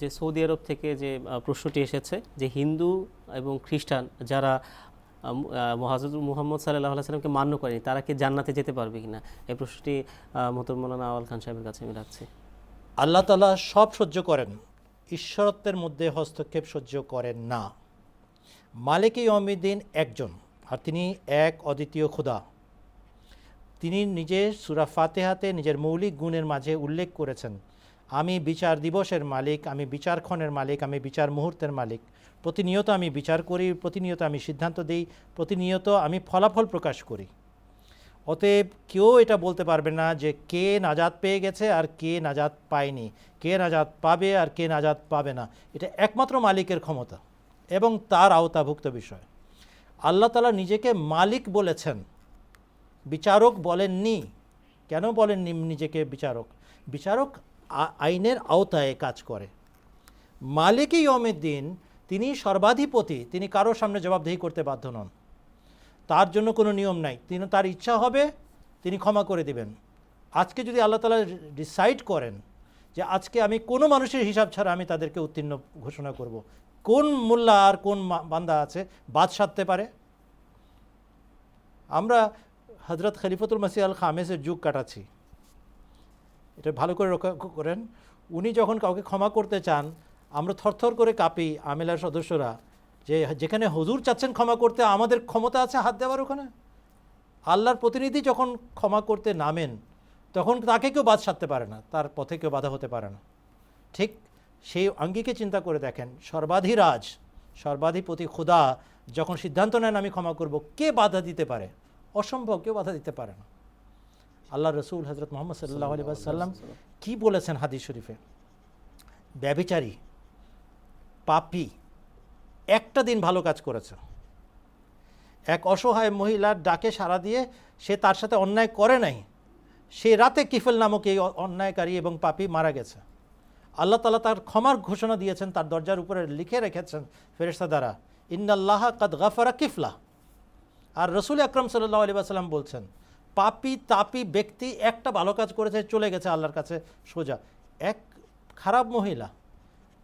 যে সৌদি আরব থেকে যে প্রশ্নটি এসেছে যে হিন্দু এবং খ্রিস্টান যারা মহাজুদ, মুহাম্মদ সাল্লাহ সাল্লামকে মান্য করেনি, তারা কি জান্নাতে যেতে পারবে কিনা? এই প্রশ্নটি মোহতর মৌলানা আওয়াল খান সাহেবের কাছে আমি রাখছি। আল্লাহ তালা সব সহ্য করেন, ঈশ্বরত্বের মধ্যে হস্তক্ষেপ সহ্য করেন না। মালিক ইয়মিদ্দিন একজন, আর তিনি এক অদ্বিতীয় খোদা। তিনি নিজের সুরা ফাতেহাতে নিজের মৌলিক গুণের মাঝে উল্লেখ করেছেন আমি বিচার দিবসের মালিক, আমি বিচারক্ষণের মালিক, আমি বিচার মুহূর্তের মালিক। প্রতিনিয়ত আমি বিচার করি, প্রতিনিয়ত আমি সিদ্ধান্ত দিই, প্রতিনিয়ত আমি ফলাফল প্রকাশ করি। অতএব কেউ এটা বলতে পারবে না যে কে নাজাত পেয়ে গেছে আর কে নাজাত পায়নি। কে নাজাত পাবে আর কে নাজাত পাবে না। এটা একমাত্র মালিকের ক্ষমতা এবং তার আওতাভুক্ত বিষয়। আল্লাহ তালা নিজেকে মালিক বলেছেন। বিচারক বলেননি। কেন বলেননি নিজেকে বিচারক? বিচারক আইনের আওতায় কাজ করে। মালিক ইয়মের দিন তিনি সর্বাধিপতি, তিনি কারোর সামনে জবাবদিহি করতে বাধ্য নন। তার জন্য কোনো নিয়ম নাই। তিনি তার ইচ্ছা হবে, তিনি ক্ষমা করে দিবেন। আজকে যদি আল্লাহ তালা ডিসাইড করেন যে আজকে আমি কোনো মানুষের হিসাব ছাড়া আমি তাদেরকে উত্তীর্ণ ঘোষণা করব। কোন মোল্লা আর কোন বান্দা আছে, বাদ সাধতে পারে? আমরা হজরত খলিফতুল মাসি আল খামেসের যুগ কাটাচ্ছি। এটা ভালো করে রক্ষা করেন। উনি যখন কাউকে ক্ষমা করতে চান, আমরা থরথর করে কাঁপি আমেলার সদস্যরা যে যেখানে হুজুর চাচ্ছেন ক্ষমা করতে, আমাদের ক্ষমতা আছে হাত দেওয়ার ওখানে। আল্লাহর প্রতিনিধি যখন ক্ষমা করতে নামেন, তখন তাকে কেউ বাদ সাধতে পারে না, তার পথে কেউ বাধা হতে পারে না। ঠিক সেই আঙ্গিকে চিন্তা করে দেখেন সর্বাধিরাজ সর্বাধিপতি খুদা যখন সিদ্ধান্ত নেন আমি ক্ষমা করব, কে বাধা দিতে পারে? অসম্ভব, কেউ বাধা দিতে পারে না। আল্লাহ রসুল হজরত মোহাম্মদ সাল্লাহ আলী সাল্লাম কী বলেছেন হাদিস শরীফে? ব্যবিচারী পাপি একটা দিন ভালো কাজ করেছে। এক অসহায় মহিলার ডাকে সাড়া দিয়ে সে তার সাথে অন্যায় করে নাই। সে রাতে কিফেল নামক এই অন্যায়কারী এবং পাপী মারা গেছে। আল্লাহ তালা তার ক্ষমার ঘোষণা দিয়েছেন তার দরজার উপরে লিখে রেখেছেন ফেরেস্তা দ্বারা ইন্নাল্লাহ কাদ গাফারা কিফলা। আর রসুল আকরম সাল্লাহ আলী সাল্লাম বলছেন পাপি, তাপি ব্যক্তি একটা ভালো কাজ করেছে, চলে গেছে আল্লাহর কাছে সোজা। এক খারাপ মহিলা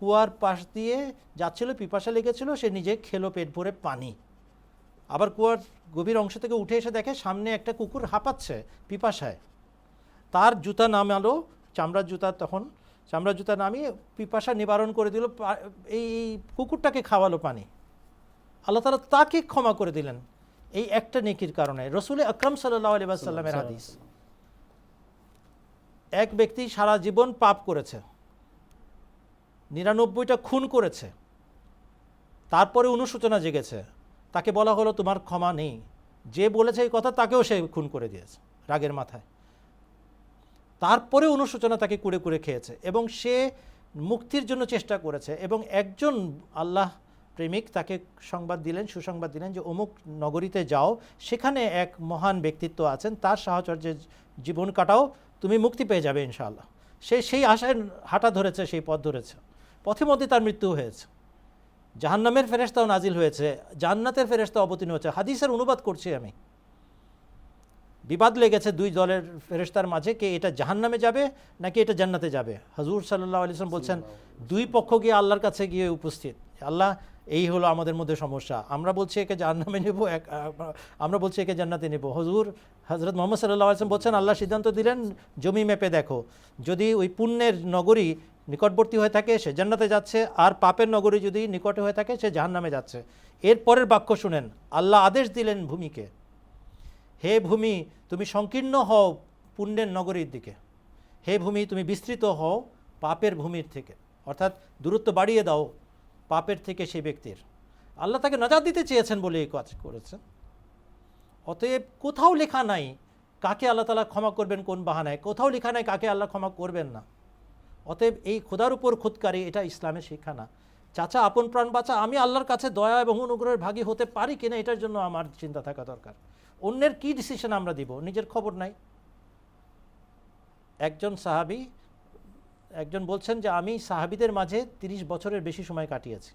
কুয়ার পাশ দিয়ে যাচ্ছিল, পিপাসা লেগেছিল, সে নিজে খেলো পেট ভরে পানি। আবার কুয়ার গভীর অংশ থেকে উঠে এসে দেখে সামনে একটা কুকুর হাঁপাচ্ছে পিপাসায়। তার জুতা নামালো, চামড়ার জুতা তখন, চামড়ার জুতা নামিয়ে পিপাসা নিবারণ করে দিল এই কুকুরটাকে খাওয়ালো পানি। আল্লাহ তালা তাকে ক্ষমা করে দিলেন। এই একটা নেকির কারণে। রসুল আকরম সাল্লাহ আলী সাল্লামের হাদিস। এক ব্যক্তি সারা জীবন পাপ করেছে। নিরানব্বইটা খুন করেছে। তারপরে অনুশোচনা জেগেছে। তাকে বলা হলো তোমার ক্ষমা নেই। যে বলেছে এই কথা তাকেও সে খুন করে দিয়েছে রাগের মাথায়। তারপরে অনুশোচনা তাকে কুড়ে কুড়ে খেয়েছে এবং সে মুক্তির জন্য চেষ্টা করেছে এবং একজন আল্লাহ প্রেমিক তাকে সংবাদ দিলেন সুসংবাদ দিলেন যে অমুক নগরীতে যাও সেখানে এক মহান ব্যক্তিত্ব আছেন তার সাহচর্যে জীবন কাটাও তুমি মুক্তি পেয়ে যাবে ইনশাআল্লাহ। সে সেই আশায় হাঁটা ধরেছে সেই পথ ধরেছে। পথে মধ্যে তার মৃত্যু হয়েছে। জাহান্নামের ফেরেস্তাও নাজিল হয়েছে জান্নাতের ফেরেস্তা অবতীর্ণ হয়েছে। হাদিসের অনুবাদ করছি আমি। বিবাদ লেগেছে দুই দলের ফেরেস্তার মাঝে কে এটা জাহান্নামে যাবে নাকি এটা জান্নাতে যাবে? হজুর সাল্লাহ আলিয়াম বলছেন দুই পক্ষ গিয়ে আল্লাহর কাছে গিয়ে উপস্থিত। আল্লাহ এই হলো আমাদের মধ্যে সমস্যা। আমরা বলছি একে জাহান্নামে নেব, এক আমরা বলছি একে জান্নাতে নেব। হজুর হজরত মোহাম্মদ সাল্লাহ আসলাম বলছেন, আল্লাহ সিদ্ধান্ত দিলেন, জমি মেপে দেখো। যদি ওই পুণ্যের নগরী নিকটবর্তী হয়ে থাকে, সে জান্নাতে যাচ্ছে, আর পাপের নগরী যদি নিকটে হয়ে থাকে, সে জাহান্নামে যাচ্ছে। এর পরের বাক্য শুনেন, আল্লাহ আদেশ দিলেন ভূমিকে, হে ভূমি, তুমি সংকীর্ণ হও পুণ্যের নগরীর দিকে। হে ভূমি, তুমি বিস্তৃত হও পাপের ভূমির থেকে। অর্থাৎ দূরত্ব বাড়িয়ে দাও পাপের থেকে সেই ব্যক্তির। আল্লাহ তাকে নজার দিতে চেয়েছেন বলে এই কাজ করেছেন। অতএব কোথাও লেখা নাই কাকে আল্লাহ তালা ক্ষমা করবেন, কোন বাহানায়। কোথাও লেখা নাই কাকে আল্লাহ ক্ষমা করবেন না। অতএব এই খোদার উপর খুদকারী, এটা ইসলামের শিক্ষা না। চাচা, আপন প্রাণ বাঁচা, আমি আল্লাহর কাছে দয়া এবং অনুগ্রহের ভাগী হতে পারি কিনা, এটার জন্য আমার চিন্তা থাকা দরকার। অন্যের কি ডিসিশন আমরা দিব? নিজের খবর নাই। একজন সাহাবি একজন বলছেন যে, আমি সাহাবিদের মাঝে তিরিশ বছরের বেশি সময় কাটিয়েছি।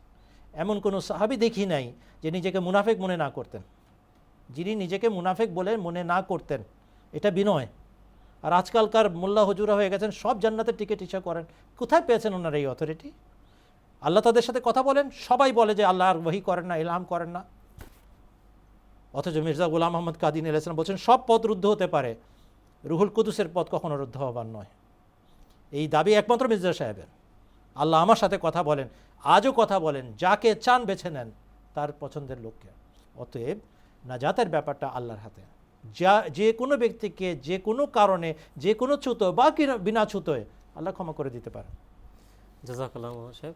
এমন কোনো সাহাবি দেখি নাই যে নিজেকে মুনাফেক মনে না করতেন। যিনি নিজেকে মুনাফেক বলে মনে না করতেন, এটা বিনয়। আর আজকালকার মোল্লা হজুরা হয়ে গেছেন, সব জান্নাতের টিকিট ইচ্ছা করেন। কোথায় পেয়েছেন ওনার এই অথরিটি আল্লাহ তাদের সাথে কথা বলেন, সবাই বলে যে, আল্লাহ আর ওহি করেন না ইলহাম করেন না। অথচ মির্জা গুলাম মোহাম্মদ কাদিন ইসলাম বলছেন, সব পথ রুদ্ধ হতে পারে। রুহুল কুদুসের পথ কখনো রুদ্ধ হবার নয়। এই দাবি একমাত্র মির্জা সাহেবের। আল্লাহ আমার সাথে কথা বলেন, আজও কথা বলেন, যাকে চান বেছে নেন তার পছন্দের লোককে। অতএব নাজাতের ব্যাপারটা আল্লাহর হাতে। যা, যে কোনো ব্যক্তিকে যে কোনো কারণে, যে কোনো ছুতো বা বিনা ছুতোয় আল্লাহ ক্ষমা করে দিতে পারেন। জাজাকাল্লাহ সাহেব।